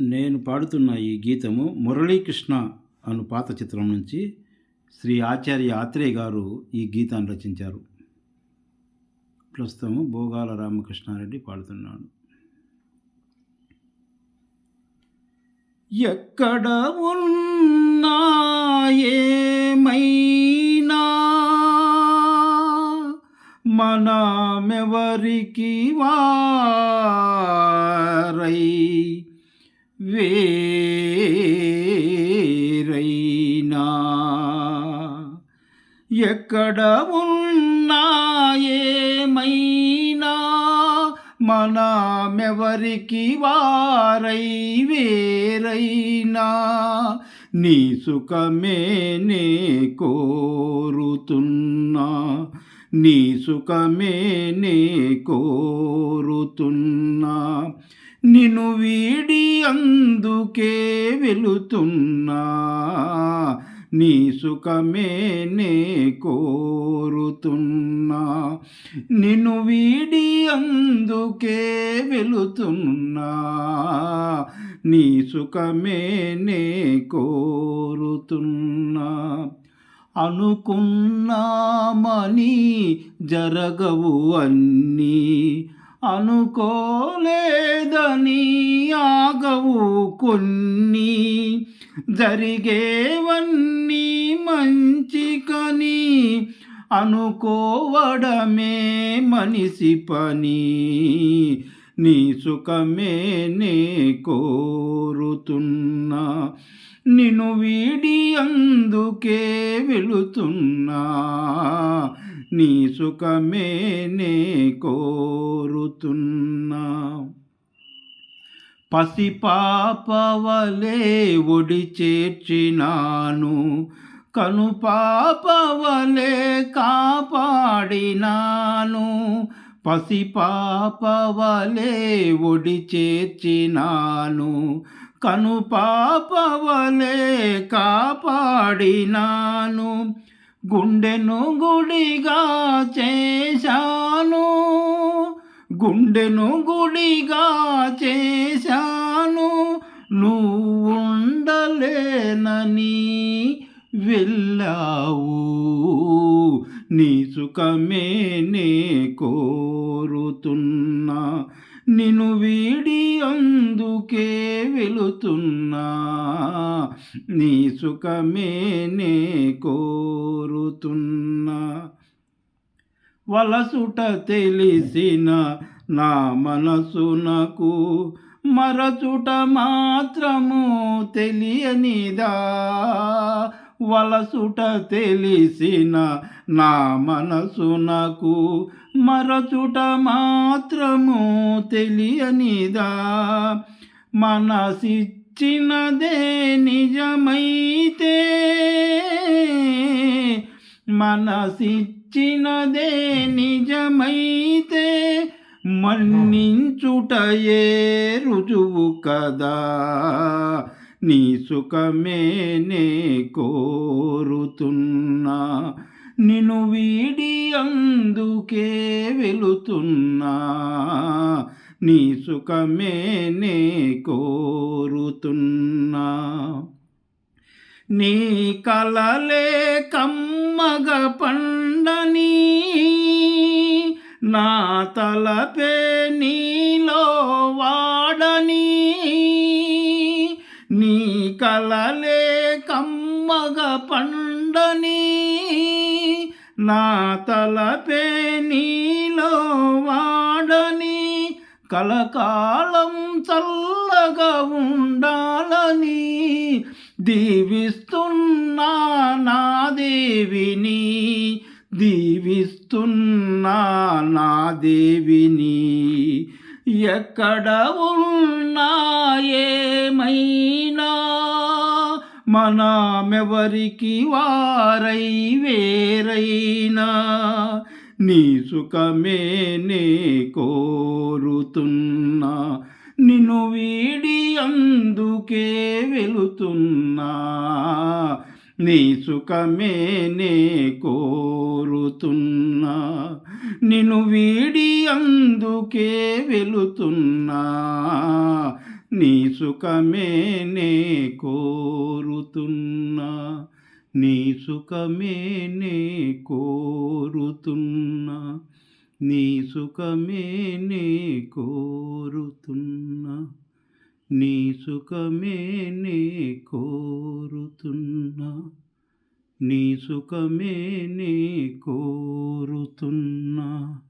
నేను పాడుతున్న ఈ గీతము మురళీకృష్ణ అను పాత చిత్రం నుంచి శ్రీ ఆచార్య ఆత్రేయ గారు ఈ గీతాన్ని రచించారు. ప్రస్తుతము భోగాల రామకృష్ణారెడ్డి పాడుతున్నాడు. ఎక్కడ ఉన్నా ఏమైనా మనమెవరికి వా ఎక్కడ ఉన్నాయేమైనా? మనమెవరికి వారై వేరైనా? నీ సుఖమే నే కోరుతున్నా. నీ సుఖమే నే కోరుతున్నా. నిన్ను వీడి అందుకే వెళుతున్నా. నీ సుఖమే నే కోరుతున్నా. నిన్ను వీడి అందుకే వెళుతున్నా. నీ సుఖమే నే కోరుతున్నా. అనుకున్నామని జరగవు అన్నీ. అనుకోలేదని ఆగవు కొన్ని జరిగేవన్నీ మంచి కని అనుకోవడమే మనిషి పని. నీ సుఖమే నే కోరుతున్నా. నిన్ను వీడి అందుకే వెళుతున్నా. నీ సుఖమే నే కోరుతున్నా. పసిపాపవలే ఒడి చేర్చినాను. కను పాపవలే కాపాడినాను. పసిపాపవలే ఒడి చేర్చినాను. కను పాపవలే కాపాడినాను. గుండెను గుడిగా చేశాను. గుండెను గుడిగా చేశాను. నువ్వుండలేనని వెళ్ళావు. నీ సుఖమే నే కోరుతున్నా. నిన్ను వీడి అందుకే వెళుతున్నా. నీ సుఖమే నే కోరుతున్నా. వలసుట తెలిసిన నా మనసునకు మరచుట మాత్రము తెలియనిదా. వలసుట తెలిసిన నా మనసునకు మరచుట మాత్రము తెలియనిదా. మనసిచ్చినదే నిజమైతే మనసి ఇచ్చినదే నిజమైతే మన్నించుటయే రుజువు కదా. నీ సుఖమే నే కోరుతున్నా. నిన్ను వీడి అందుకే వెళుతున్నా. నీ సుఖమే నే కోరుతున్నా. నీ కలలే కమ్మగ పండని నా తలపే నీలో వాడని. నీ కలలే కమ్మగ పండని నా తలపే నీలో వాడని. కలకాలం చల్లగా ఉండాలని దీవిస్తున్నా నా దేవిని దీవిస్తున్నా నా దేవిని. ఎక్కడ ఉన్నా ఏమైనా మనమెవరికి వారై వేరైనా? నీ సుఖమే నే కోరుతున్నా. నిన్ను వీడి అందుకే వెళుతున్నా. నీ సుఖమే నే కోరుతున్నా. నిన్ను వీడి అందుకే వెళుతున్నా. నీ సుఖమే నే కోరుతున్నా. నీ సుఖమే నే కోరుతున్నా. నీ సుఖమే నే కోరుతున్నా. నీ సుఖమే నే కోరుతున్నా. నీ సుఖమే నే కోరుతున్నా.